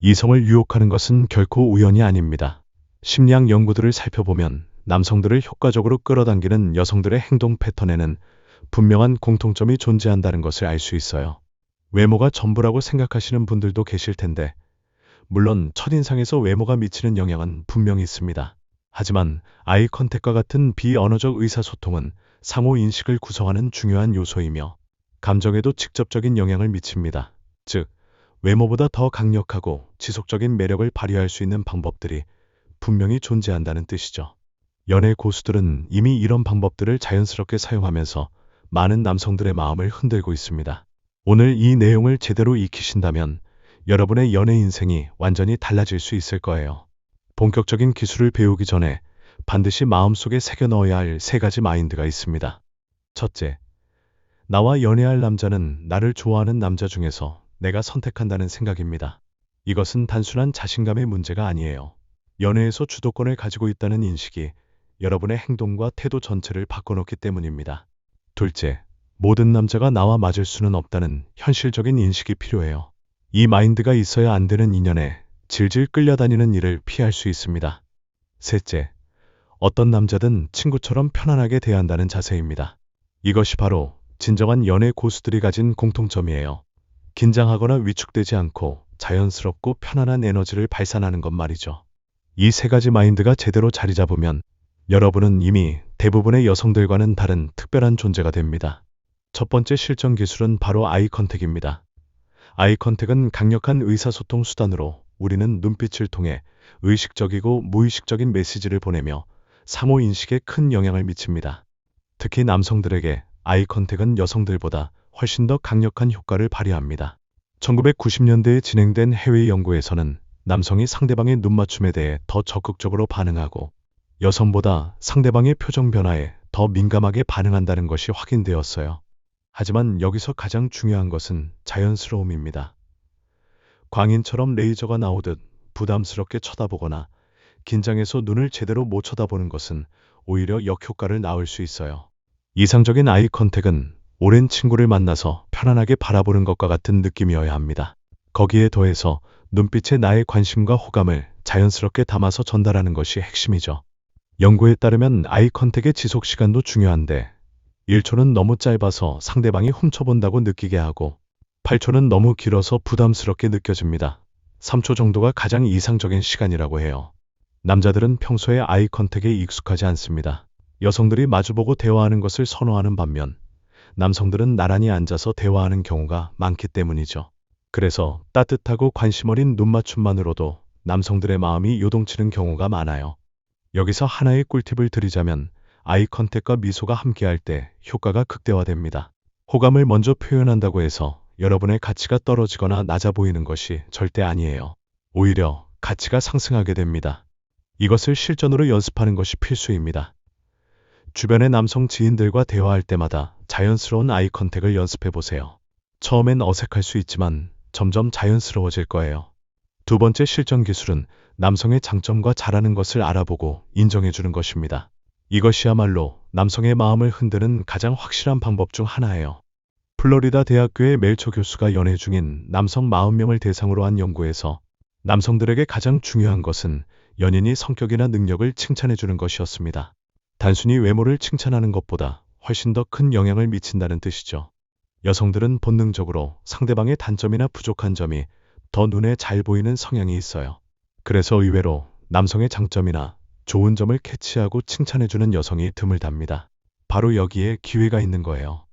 이성을 유혹하는 것은 결코 우연이 아닙니다. 심리학 연구들을 살펴보면 남성들을 효과적으로 끌어당기는 여성들의 행동 패턴에는 분명한 공통점이 존재한다는 것을 알 수 있어요. 외모가 전부라고 생각하시는 분들도 계실 텐데, 물론 첫인상에서 외모가 미치는 영향은 분명히 있습니다. 하지만 아이 컨택과 같은 비언어적 의사소통은 상호 인식을 구성하는 중요한 요소이며 감정에도 직접적인 영향을 미칩니다. 즉, 외모보다 더 강력하고 지속적인 매력을 발휘할 수 있는 방법들이 분명히 존재한다는 뜻이죠. 연애 고수들은 이미 이런 방법들을 자연스럽게 사용하면서 많은 남성들의 마음을 흔들고 있습니다. 오늘 이 내용을 제대로 익히신다면 여러분의 연애 인생이 완전히 달라질 수 있을 거예요. 본격적인 기술을 배우기 전에 반드시 마음속에 새겨 넣어야 할 세 가지 마인드가 있습니다. 첫째, 나와 연애할 남자는 나를 좋아하는 남자 중에서 내가 선택한다는 생각입니다. 이것은 단순한 자신감의 문제가 아니에요. 연애에서 주도권을 가지고 있다는 인식이 여러분의 행동과 태도 전체를 바꿔놓기 때문입니다. 둘째, 모든 남자가 나와 맞을 수는 없다는 현실적인 인식이 필요해요. 이 마인드가 있어야 안 되는 인연에 질질 끌려다니는 일을 피할 수 있습니다. 셋째, 어떤 남자든 친구처럼 편안하게 대한다는 자세입니다. 이것이 바로 진정한 연애 고수들이 가진 공통점이에요. 긴장하거나 위축되지 않고 자연스럽고 편안한 에너지를 발산하는 것 말이죠. 이 세 가지 마인드가 제대로 자리 잡으면 여러분은 이미 대부분의 여성들과는 다른 특별한 존재가 됩니다. 첫 번째 실전 기술은 바로 아이 컨택입니다. 아이 컨택은 강력한 의사소통 수단으로 우리는 눈빛을 통해 의식적이고 무의식적인 메시지를 보내며 사모 인식에 큰 영향을 미칩니다. 특히 남성들에게 아이 컨택은 여성들보다 훨씬 더 강력한 효과를 발휘합니다. 1990년대에 진행된 해외 연구에서는 남성이 상대방의 눈맞춤에 대해 더 적극적으로 반응하고 여성보다 상대방의 표정 변화에 더 민감하게 반응한다는 것이 확인되었어요. 하지만 여기서 가장 중요한 것은 자연스러움입니다. 광인처럼 레이저가 나오듯 부담스럽게 쳐다보거나 긴장해서 눈을 제대로 못 쳐다보는 것은 오히려 역효과를 낳을 수 있어요. 이상적인 아이 컨택은 오랜 친구를 만나서 편안하게 바라보는 것과 같은 느낌이어야 합니다. 거기에 더해서 눈빛에 나의 관심과 호감을 자연스럽게 담아서 전달하는 것이 핵심이죠. 연구에 따르면 아이 컨택의 지속 시간도 중요한데 1초는 너무 짧아서 상대방이 훔쳐본다고 느끼게 하고 8초는 너무 길어서 부담스럽게 느껴집니다. 3초 정도가 가장 이상적인 시간이라고 해요. 남자들은 평소에 아이 컨택에 익숙하지 않습니다. 여성들이 마주보고 대화하는 것을 선호하는 반면 남성들은 나란히 앉아서 대화하는 경우가 많기 때문이죠. 그래서 따뜻하고 관심 어린 눈맞춤만으로도 남성들의 마음이 요동치는 경우가 많아요. 여기서 하나의 꿀팁을 드리자면 아이 컨택과 미소가 함께할 때 효과가 극대화됩니다. 호감을 먼저 표현한다고 해서 여러분의 가치가 떨어지거나 낮아 보이는 것이 절대 아니에요. 오히려 가치가 상승하게 됩니다. 이것을 실전으로 연습하는 것이 필수입니다. 주변의 남성 지인들과 대화할 때마다 자연스러운 아이 컨택을 연습해 보세요. 처음엔 어색할 수 있지만 점점 자연스러워질 거예요. 두 번째 실전 기술은 남성의 장점과 잘하는 것을 알아보고 인정해 주는 것입니다. 이것이야말로 남성의 마음을 흔드는 가장 확실한 방법 중 하나예요. 플로리다 대학교의 멜초 교수가 연애 중인 남성 40명을 대상으로 한 연구에서 남성들에게 가장 중요한 것은 연인이 성격이나 능력을 칭찬해 주는 것이었습니다. 단순히 외모를 칭찬하는 것보다 훨씬 더 큰 영향을 미친다는 뜻이죠. 여성들은 본능적으로 상대방의 단점이나 부족한 점이 더 눈에 잘 보이는 성향이 있어요. 그래서 의외로 남성의 장점이나 좋은 점을 캐치하고 칭찬해주는 여성이 드물답니다. 바로 여기에 기회가 있는 거예요.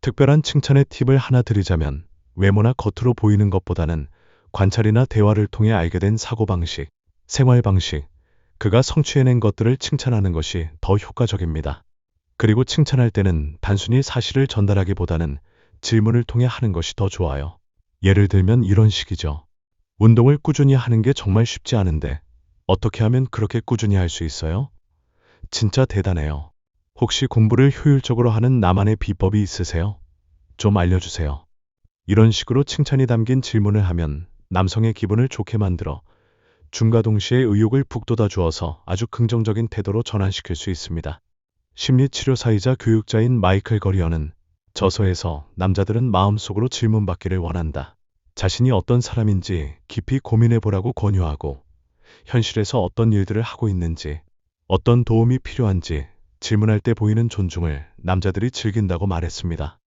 특별한 칭찬의 팁을 하나 드리자면 외모나 겉으로 보이는 것보다는 관찰이나 대화를 통해 알게 된 사고방식, 생활방식, 그가 성취해낸 것들을 칭찬하는 것이 더 효과적입니다. 그리고 칭찬할 때는 단순히 사실을 전달하기보다는 질문을 통해 하는 것이 더 좋아요. 예를 들면 이런 식이죠. 운동을 꾸준히 하는 게 정말 쉽지 않은데 어떻게 하면 그렇게 꾸준히 할 수 있어요? 진짜 대단해요. 혹시 공부를 효율적으로 하는 나만의 비법이 있으세요? 좀 알려주세요. 이런 식으로 칭찬이 담긴 질문을 하면 남성의 기분을 좋게 만들어 중과 동시에 의욕을 북돋아 주어서 아주 긍정적인 태도로 전환시킬 수 있습니다. 심리치료사이자 교육자인 마이클 거리어는 저서에서 남자들은 마음속으로 질문받기를 원한다. 자신이 어떤 사람인지 깊이 고민해 보라고 권유하고 현실에서 어떤 일들을 하고 있는지 어떤 도움이 필요한지 질문할 때 보이는 존중을 남자들이 즐긴다고 말했습니다.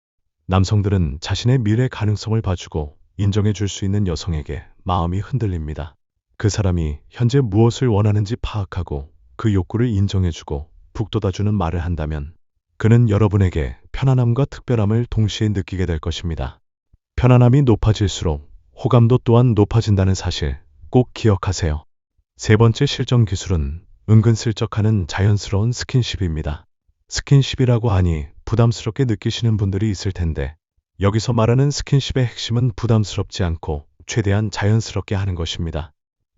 남성들은 자신의 미래 가능성을 봐주고 인정해 줄 수 있는 여성에게 마음이 흔들립니다. 그 사람이 현재 무엇을 원하는지 파악하고 그 욕구를 인정해주고 북돋아주는 말을 한다면 그는 여러분에게 편안함과 특별함을 동시에 느끼게 될 것입니다. 편안함이 높아질수록 호감도 또한 높아진다는 사실 꼭 기억하세요. 세 번째 실전 기술은 은근슬쩍 하는 자연스러운 스킨십입니다. 스킨십이라고 하니 부담스럽게 느끼시는 분들이 있을 텐데 여기서 말하는 스킨십의 핵심은 부담스럽지 않고 최대한 자연스럽게 하는 것입니다.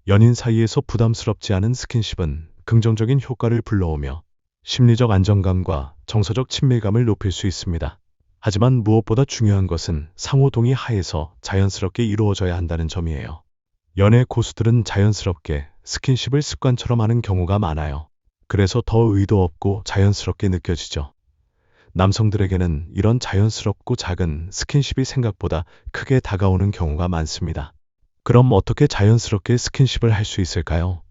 연인 사이에서 부담스럽지 않은 스킨십은 긍정적인 효과를 불러오며 심리적 안정감과 정서적 친밀감을 높일 수 있습니다. 하지만 무엇보다 중요한 것은 상호 동의 하에서 자연스럽게 이루어져야 한다는 점이에요. 연애 고수들은 자연스럽게 스킨십을 습관처럼 하는 경우가 많아요. 그래서 더 의도 없고 자연스럽게 느껴지죠. 남성들에게는 이런 자연스럽고 작은 스킨십이 생각보다 크게 다가오는 경우가 많습니다. 그럼 어떻게 자연스럽게 스킨십을 할 수 있을까요?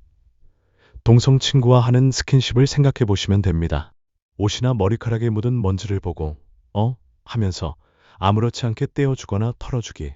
동성 친구와 하는 스킨십을 생각해 보시면 됩니다. 옷이나 머리카락에 묻은 먼지를 보고, 어? 하면서 아무렇지 않게 떼어주거나 털어주기.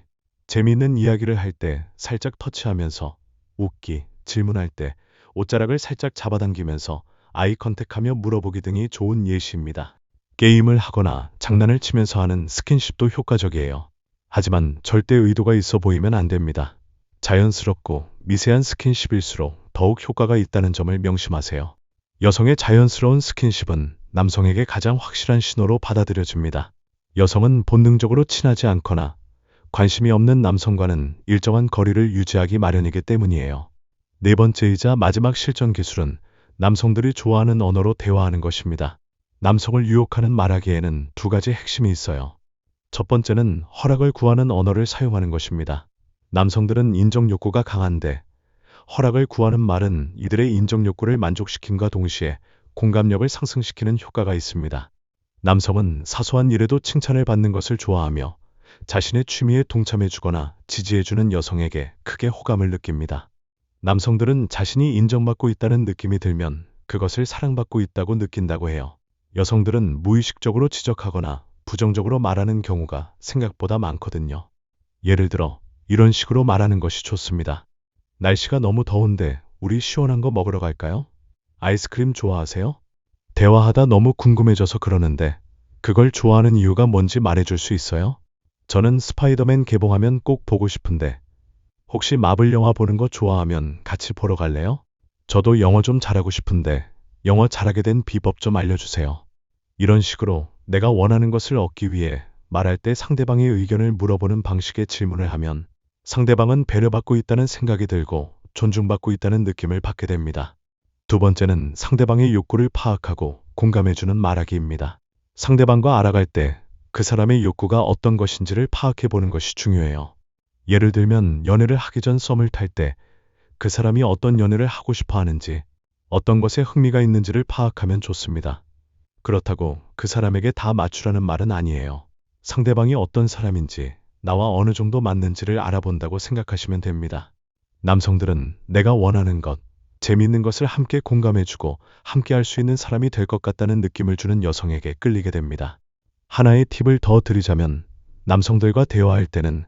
재미있는 이야기를 할 때 살짝 터치하면서 웃기, 질문할 때 옷자락을 살짝 잡아당기면서 아이 컨택하며 물어보기 등이 좋은 예시입니다. 게임을 하거나 장난을 치면서 하는 스킨십도 효과적이에요. 하지만 절대 의도가 있어 보이면 안 됩니다. 자연스럽고 미세한 스킨십일수록 더욱 효과가 있다는 점을 명심하세요. 여성의 자연스러운 스킨십은 남성에게 가장 확실한 신호로 받아들여집니다. 여성은 본능적으로 친하지 않거나 관심이 없는 남성과는 일정한 거리를 유지하기 마련이기 때문이에요. 네 번째이자 마지막 실전 기술은 남성들이 좋아하는 언어로 대화하는 것입니다. 남성을 유혹하는 말하기에는 두 가지 핵심이 있어요. 첫 번째는 허락을 구하는 언어를 사용하는 것입니다. 남성들은 인정 욕구가 강한데 허락을 구하는 말은 이들의 인정 욕구를 만족시킴과 동시에 공감력을 상승시키는 효과가 있습니다. 남성은 사소한 일에도 칭찬을 받는 것을 좋아하며 자신의 취미에 동참해주거나 지지해주는 여성에게 크게 호감을 느낍니다. 남성들은 자신이 인정받고 있다는 느낌이 들면 그것을 사랑받고 있다고 느낀다고 해요. 여성들은 무의식적으로 지적하거나 부정적으로 말하는 경우가 생각보다 많거든요. 예를 들어, 이런 식으로 말하는 것이 좋습니다. 날씨가 너무 더운데 우리 시원한 거 먹으러 갈까요? 아이스크림 좋아하세요? 대화하다 너무 궁금해져서 그러는데 그걸 좋아하는 이유가 뭔지 말해줄 수 있어요? 저는 스파이더맨 개봉하면 꼭 보고 싶은데 혹시 마블 영화 보는 거 좋아하면 같이 보러 갈래요? 저도 영어 좀 잘하고 싶은데 영어 잘하게 된 비법 좀 알려주세요. 이런 식으로 내가 원하는 것을 얻기 위해 말할 때 상대방의 의견을 물어보는 방식의 질문을 하면 상대방은 배려받고 있다는 생각이 들고 존중받고 있다는 느낌을 받게 됩니다. 두 번째는 상대방의 욕구를 파악하고 공감해주는 말하기입니다. 상대방과 알아갈 때 그 사람의 욕구가 어떤 것인지를 파악해 보는 것이 중요해요. 예를 들면 연애를 하기 전 썸을 탈 때 그 사람이 어떤 연애를 하고 싶어 하는지 어떤 것에 흥미가 있는지를 파악하면 좋습니다. 그렇다고 그 사람에게 다 맞추라는 말은 아니에요. 상대방이 어떤 사람인지 나와 어느 정도 맞는지를 알아본다고 생각하시면 됩니다. 남성들은 내가 원하는 것, 재미있는 것을 함께 공감해주고 함께 할 수 있는 사람이 될 것 같다는 느낌을 주는 여성에게 끌리게 됩니다. 하나의 팁을 더 드리자면 남성들과 대화할 때는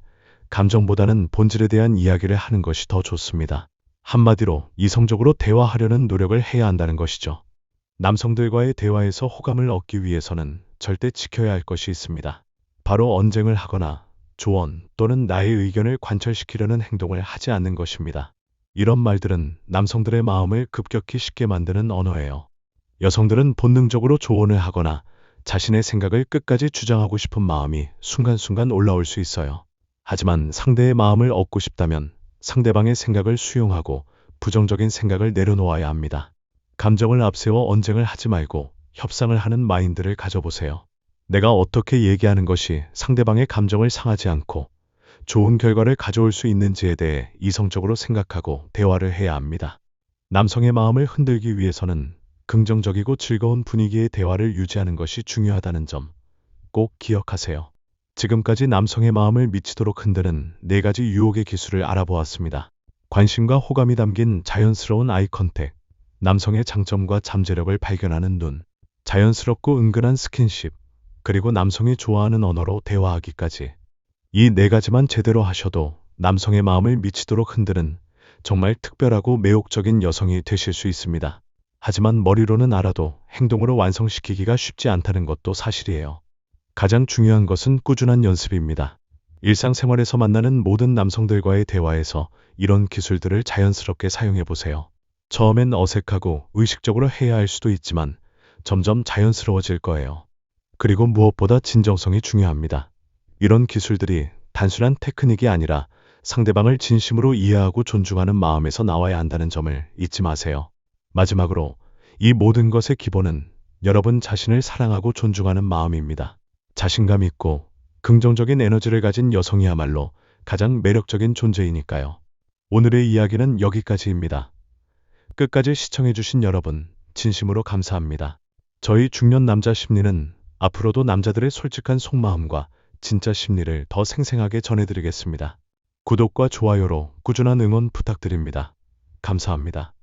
감정보다는 본질에 대한 이야기를 하는 것이 더 좋습니다. 한마디로 이성적으로 대화하려는 노력을 해야 한다는 것이죠. 남성들과의 대화에서 호감을 얻기 위해서는 절대 지켜야 할 것이 있습니다. 바로 언쟁을 하거나 조언 또는 나의 의견을 관철시키려는 행동을 하지 않는 것입니다. 이런 말들은 남성들의 마음을 급격히 쉽게 만드는 언어예요. 여성들은 본능적으로 조언을 하거나 자신의 생각을 끝까지 주장하고 싶은 마음이 순간순간 올라올 수 있어요. 하지만 상대의 마음을 얻고 싶다면 상대방의 생각을 수용하고 부정적인 생각을 내려놓아야 합니다. 감정을 앞세워 언쟁을 하지 말고 협상을 하는 마인드를 가져보세요. 내가 어떻게 얘기하는 것이 상대방의 감정을 상하지 않고 좋은 결과를 가져올 수 있는지에 대해 이성적으로 생각하고 대화를 해야 합니다. 남성의 마음을 흔들기 위해서는 긍정적이고 즐거운 분위기의 대화를 유지하는 것이 중요하다는 점 꼭 기억하세요. 지금까지 남성의 마음을 미치도록 흔드는 네 가지 유혹의 기술을 알아보았습니다. 관심과 호감이 담긴 자연스러운 아이 컨택, 남성의 장점과 잠재력을 발견하는 눈, 자연스럽고 은근한 스킨십, 그리고 남성이 좋아하는 언어로 대화하기까지. 이 네 가지만 제대로 하셔도 남성의 마음을 미치도록 흔드는 정말 특별하고 매혹적인 여성이 되실 수 있습니다. 하지만 머리로는 알아도 행동으로 완성시키기가 쉽지 않다는 것도 사실이에요. 가장 중요한 것은 꾸준한 연습입니다. 일상생활에서 만나는 모든 남성들과의 대화에서 이런 기술들을 자연스럽게 사용해 보세요. 처음엔 어색하고 의식적으로 해야 할 수도 있지만 점점 자연스러워질 거예요. 그리고 무엇보다 진정성이 중요합니다. 이런 기술들이 단순한 테크닉이 아니라 상대방을 진심으로 이해하고 존중하는 마음에서 나와야 한다는 점을 잊지 마세요. 마지막으로 이 모든 것의 기본은 여러분 자신을 사랑하고 존중하는 마음입니다. 자신감 있고 긍정적인 에너지를 가진 여성이야말로 가장 매력적인 존재이니까요. 오늘의 이야기는 여기까지입니다. 끝까지 시청해주신 여러분, 진심으로 감사합니다. 저희 중년 남자 심리는 앞으로도 남자들의 솔직한 속마음과 진짜 심리를 더 생생하게 전해드리겠습니다. 구독과 좋아요로 꾸준한 응원 부탁드립니다. 감사합니다.